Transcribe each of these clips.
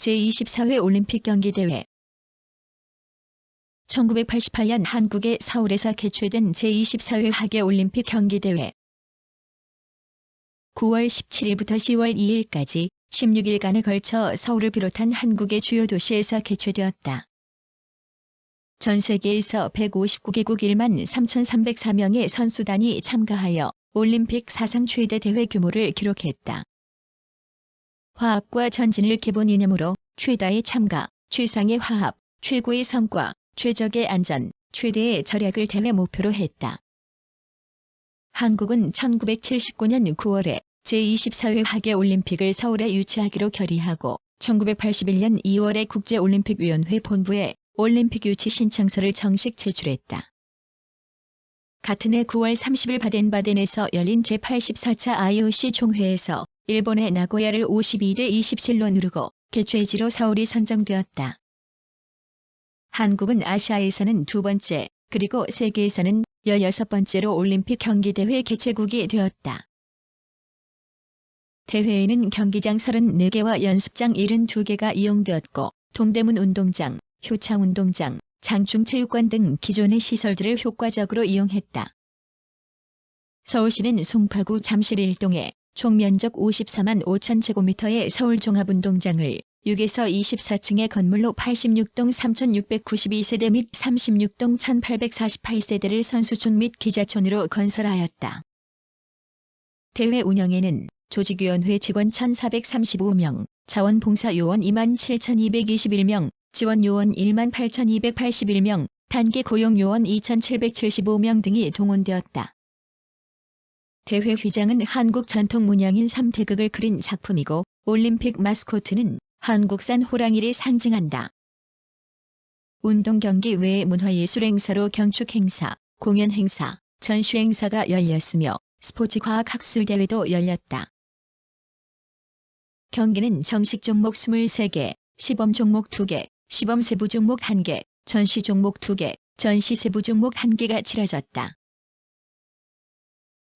제24회 올림픽 경기대회 1988년 한국의 서울에서 개최된 제24회 하계 올림픽 경기대회 9월 17일부터 10월 2일까지 16일간에 걸쳐 서울을 비롯한 한국의 주요 도시에서 개최되었다. 전 세계에서 159개국 1만 3,304명의 선수단이 참가하여 올림픽 사상 최대 대회 규모를 기록했다. 화합과 전진을 기본 이념으로 최다의 참가, 최상의 화합, 최고의 성과, 최적의 안전, 최대의 절약을 대회 목표로 했다. 한국은 1979년 9월에 제24회 하계 올림픽을 서울에 유치하기로 결의하고 1981년 2월에 국제올림픽위원회 본부에 올림픽 유치 신청서를 정식 제출했다. 같은 해 9월 30일 바덴바덴에서 열린 제84차 IOC 총회에서 일본의 나고야를 52대 27로 누르고 개최지로 서울이 선정되었다. 한국은 아시아에서는 두 번째, 그리고 세계에서는 16번째로 올림픽 경기대회 개최국이 되었다. 대회에는 경기장 34개와 연습장 72개가 이용되었고 동대문 운동장, 효창 운동장, 장충체육관 등 기존의 시설들을 효과적으로 이용했다. 서울시는 송파구 잠실 1동에 총 면적 54만 5천 제곱미터의 서울종합운동장을 6에서 24층의 건물로 86동 3,692세대 및 36동 1,848세대를 선수촌 및 기자촌으로 건설하였다. 대회 운영에는 조직위원회 직원 1,435명, 자원봉사요원 27,221명, 지원 요원 18,281명, 단기 고용 요원 2,775명 등이 동원되었다. 대회 휘장은 한국 전통 문양인 삼태극을 그린 작품이고 올림픽 마스코트는 한국산 호랑이를 상징한다. 운동 경기 외에 문화예술 행사로 경축 행사, 공연 행사, 전시 행사가 열렸으며 스포츠 과학 학술 대회도 열렸다. 경기는 정식 종목 23개, 시범 종목 2개, 시범 세부 종목 1개, 전시 종목 2개, 전시 세부 종목 1개가 치러졌다.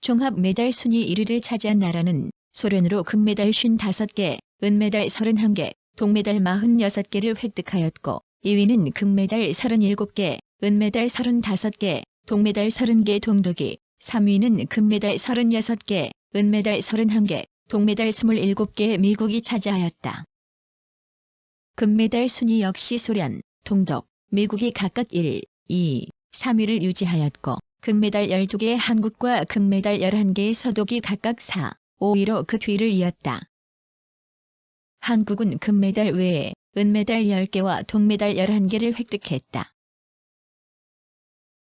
종합 메달 순위 1위를 차지한 나라는 소련으로 금메달 55개, 은메달 31개, 동메달 46개를 획득하였고 2위는 금메달 37개, 은메달 35개, 동메달 30개 동독이 3위는 금메달 36개, 은메달 31개, 동메달 27개 미국이 차지하였다. 금메달 순위 역시 소련, 동독, 미국이 각각 1, 2, 3위를 유지하였고 금메달 12개 한국과 금메달 11개의 서독이 각각 4, 5위로 그 뒤를 이었다. 한국은 금메달 외에 은메달 10개와 동메달 11개를 획득했다.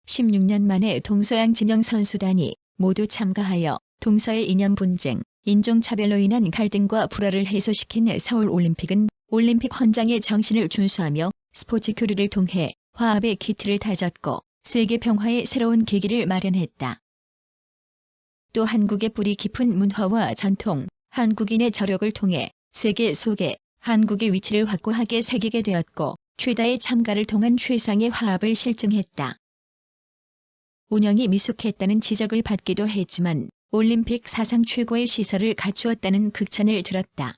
16년 만에 동서양 진영 선수단이 모두 참가하여 동서의 이념 분쟁, 인종차별로 인한 갈등과 불화를 해소시킨 서울올림픽은 올림픽 헌장의 정신을 준수하며 스포츠 교류를 통해 화합의 기틀을 다졌고 세계 평화의 새로운 계기를 마련했다. 또 한국의 뿌리 깊은 문화와 전통, 한국인의 저력을 통해 세계 속에 한국의 위치를 확고하게 새기게 되었고 최다의 참가를 통한 최상의 화합을 실증했다. 운영이 미숙했다는 지적을 받기도 했지만 올림픽 사상 최고의 시설을 갖추었다는 극찬을 들었다.